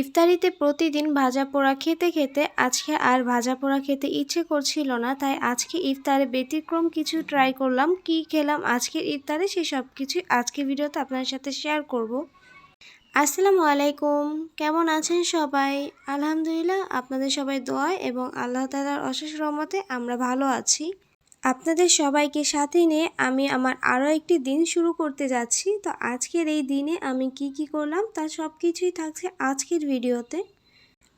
ইফতারিতে প্রতিদিন ভাজা পোড়া খেতে খেতে আজকে আর ভাজা পোড়া খেতে ইচ্ছে করছিল না, তাই আজকে ইফতারে ব্যতিক্রম কিছু ট্রাই করলাম। কি খেলাম আজকের ইফতারে সেই সব কিছুই আজকে ভিডিওতে আপনার সাথে শেয়ার করব। আসসালামু আলাইকুম, কেমন আছেন সবাই? আলহামদুলিল্লাহ, আপনাদের সবাই দোয়া এবং আল্লাহ তালার অশেষ রহমতে আমরা ভালো আছি। আপনাদের সবাইকে সাথে নিয়ে আমি আমার আরও একটি দিন শুরু করতে যাচ্ছি। তো আজকের এই দিনে আমি কি কি করলাম তার সব কিছুই থাকছে আজকের ভিডিওতে।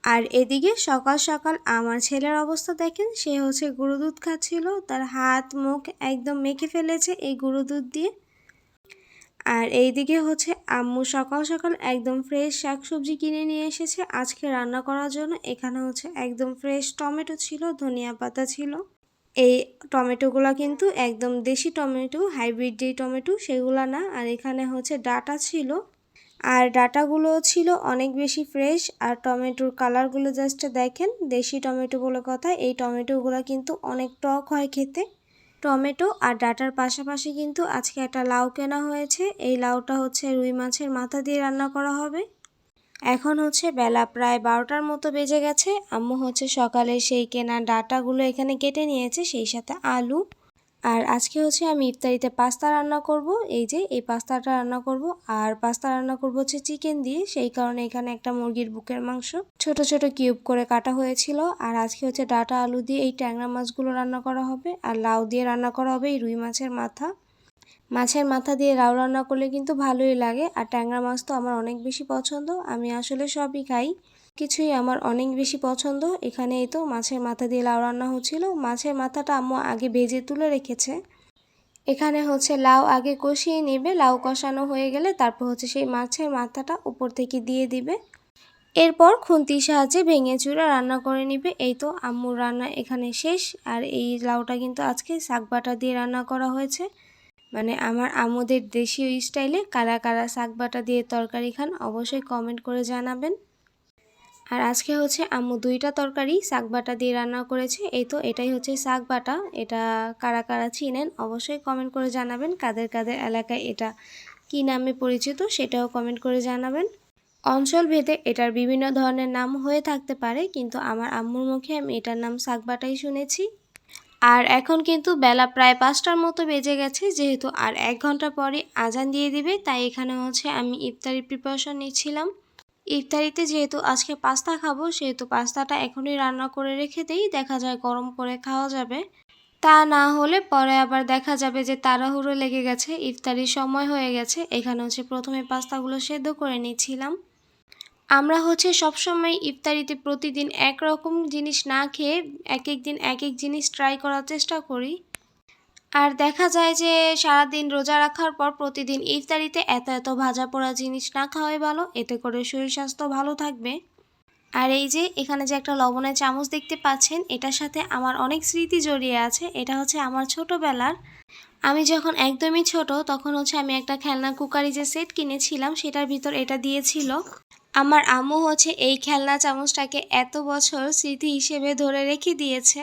আর এদিকে সকাল সকাল আমার ছেলের অবস্থা দেখেন, সে হচ্ছে গুঁড়ো দুধ খাচ্ছিল, তার হাত, মুখ একদম মেখে ফেলেছে এই গুঁড়ো দুধ দিয়ে। আর এইদিকে হচ্ছে আম্মু সকাল সকাল একদম ফ্রেশ শাকসবজি কিনে নিয়ে এসেছে, আজকে রান্না করার জন্য। এখানে হচ্ছে একদম ফ্রেশ টমেটো ছিল, ধনিয়া পাতা ছিল। এই টমেটোগুলো কিন্তু একদম দেশি টমেটো হাইব্রিড যেই টমেটো সেগুলো না। আর এখানে হচ্ছে ডাটা ছিল। আর ডাটাগুলো ছিল অনেক বেশি ফ্রেশ আর টমেটোর কালারগুলো জাস্ট দেখেন, দেশি টমেটো বলে কথা। এই টমেটোগুলো কিন্তু অনেক টক হয় খেতে। টমেটো আর ডাটার পাশাপাশি কিন্তু আজকে একটা লাউ কেনা হয়েছে। এই লাউটা হচ্ছে রুই মাছের মাথা দিয়ে রান্না করা হবে। এখন হচ্ছে বেলা প্রায় বারোটার মতো বেজে গেছে। আম্মু হচ্ছে সকালে সেই কেনা ডাটাগুলো এখানে কেটে নিয়েছে, সেই সাথে আলু। আর আজকে হচ্ছে আমি ইফতারিতে পাস্তা রান্না করব। এই যে, এই পাস্তাটা রান্না করব। আর পাস্তা রান্না করব হচ্ছে চিকেন দিয়ে। সেই কারণে এখানে একটা মুরগির বুকের মাংস। ছোট ছোট কিউব করে কাটা হয়েছিল। আর আজকে হচ্ছে ডাটা, আলু দিয়ে এই ট্যাংরা মাছগুলো রান্না করা হবে। আর লাউ দিয়ে রান্না করা হবে এই রুই মাছের মাথা। মাছের মাথা দিয়ে লাউ রান্না করলে কিন্তু ভালোই লাগে। আর ট্যাংরা মাছ তো আমার অনেক বেশি পছন্দ। আমি আসলে সবই খাই। কিছুই আমার অনেক বেশি পছন্দ। এখানে এই তো মাছের মাথা দিয়ে লাউ রান্না হচ্ছিল। মাছের মাথাটা আম্মু আগে ভেজে তুলে রেখেছে। এখানে হচ্ছে লাউ আগে কষিয়ে নেবে। লাউ কষানো হয়ে গেলে তারপর হচ্ছে সেই মাছের মাথাটা উপর থেকে দিয়ে দিবে। এরপর খুন্তির সাহায্যে ভেঙে চুরা রান্না করে নিবে। এই তো আম্মুর রান্না এখানে শেষ। আর এই লাউটা কিন্তু আজকে শাক বাটা দিয়ে রান্না করা হয়েছে। মানে আমার আমুদের দেশীয় স্টাইলে কারা কারা শাক বাটা দিয়ে তরকারি খান অবশ্যই কমেন্ট করে জানাবেন। আর আজকে হচ্ছে আম্মু দুইটা তরকারি শাক বাটা দিয়ে রান্না করেছে। এই তো এটাই হচ্ছে শাক বাটা। এটা কারা কারা চিনেন অবশ্যই কমেন্ট করে জানাবেন। কাদের কাদের এলাকায় এটা কি নামে পরিচিত সেটাও কমেন্ট করে জানাবেন। অঞ্চল ভেদে এটার বিভিন্ন ধরনের নাম হয়ে থাকতে পারে, কিন্তু আমার আম্মুর মুখে আমি এটার নাম শাক বাটাই শুনেছি। আর এখন কিন্তু বেলা প্রায় পাঁচটার মতো বেজে গেছে, যেহেতু আর এক ঘণ্টা পরে আজান দিয়ে দিবে, তাই এখানে হচ্ছে আমি ইফতারি প্রিপারেশন নিচ্ছিলাম। ইফতারিতে যেহেতু আজকে পাস্তা খাব, সেহেতু পাস্তাটা এখনই রান্না করে রেখে দিই, দেখা যায় গরম করে খাওয়া যাবে। তা না হলে পরে আবার দেখা যাবে যে তাড়াহুড়ো লেগে গেছে, ইফতারির সময় হয়ে গেছে, এখানে হচ্ছে প্রথমে পাস্তাগুলো সেদ্ধ করে নিচ্ছিলাম। আমরা হচ্ছে সবসময় ইফতারিতে প্রতিদিন একরকম জিনিস না খেয়ে এক এক দিন এক এক জিনিস ট্রাই করার চেষ্টা করি। আর দেখা যায় যে সারাদিন রোজা রাখার পর প্রতিদিন ইফতারিতে এত এত ভাজা পোড়া জিনিস না খাওয়াই ভালো, এতে করে শরীর স্বাস্থ্য ভালো থাকবে। আর এই যে এখানে যে একটা লবণের চামচ দেখতে পাচ্ছেন, এটার সাথে আমার অনেক স্মৃতি জড়িয়ে আছে, এটা হচ্ছে আমার ছোটোবেলার। আমি যখন একদমই ছোট, তখন হচ্ছে আমি একটা খেলনা কুকারি যে সেট কিনেছিলাম, সেটার ভিতর এটা দিয়েছিল। আমার আম্মু হচ্ছে এই খেলনা চামচটাকে এত বছর স্মৃতি হিসেবে ধরে রেখে দিয়েছে।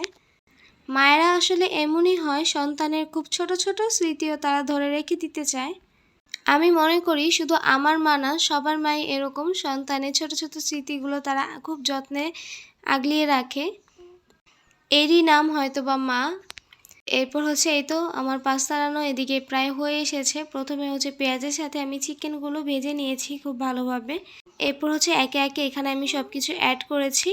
মায়েরা আসলে এমনই হয়, সন্তানের খুব ছোট ছোট স্মৃতিও তারা ধরে রেখে দিতে চায়। আমি মনে করি শুধু আমার মা না, সবার মাই এরকম সন্তানের ছোট ছোট স্মৃতিগুলো তারা খুব যত্নে আগলিয়ে রাখে। এরই নাম হয়তো বা মা। এরপর হচ্ছে এই তো আমার পাস্তারানো এদিকে প্রায় হয়ে এসেছে। প্রথমে হচ্ছে পেঁয়াজের সাথে আমি চিকেনগুলো ভেজে নিয়েছি খুব ভালোভাবে। এরপর হচ্ছে একে একে এখানে আমি সব কিছু অ্যাড করেছি।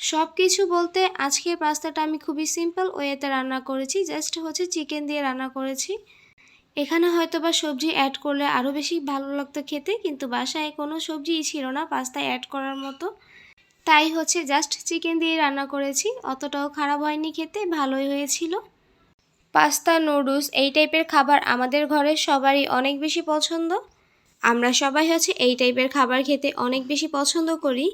সব কিছু বলতে আজকের পাস্তাটা আমি খুবই সিম্পল ওয়েতে রান্না করেছি জাস্ট হচ্ছে চিকেন দিয়ে রান্না করেছি। এখানে হয়তো বা সবজি অ্যাড করলে আরও বেশি ভালো লাগতো খেতে, কিন্তু বাসায় কোনো সবজিই ছিল না পাস্তায় অ্যাড করার মতো। তাই হচ্ছে জাস্ট চিকেন দিয়ে রান্না করেছি, অতটাও খারাপ হয়নি খেতে, ভালোই হয়েছিল। পাস্তা নুডলস এই টাইপের খাবার আমাদের ঘরে সবারই অনেক বেশি পছন্দ। আমরা সবাই হচ্ছে এই টাইপের খাবার খেতে অনেক বেশি পছন্দ করি।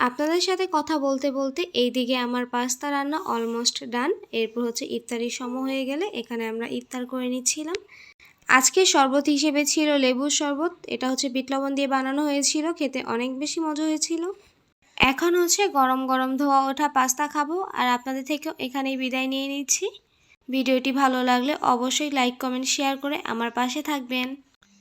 আপনাদের সাথে কথা বলতে বলতে এই দিকে আমার পাস্তা রান্না অলমোস্ট ডান এরপর হচ্ছে ইফতারির সময় হয়ে গেলে এখানে আমরা ইফতার করে নিচ্ছিলাম। আজকে শরবত হিসেবে ছিল লেবুর শরবত। এটা হচ্ছে বিট লবণ দিয়ে বানানো হয়েছিল। খেতে অনেক বেশি মজা হয়েছিল। এখন হচ্ছে গরম গরম ধোয়া ওঠা পাস্তা খাব। আর আপনাদের থেকেও এখানেই বিদায় নিয়ে নিচ্ছি। ভিডিওটি ভালো লাগলে অবশ্যই লাইক কমেন্ট শেয়ার করে আমার পাশে থাকবেন।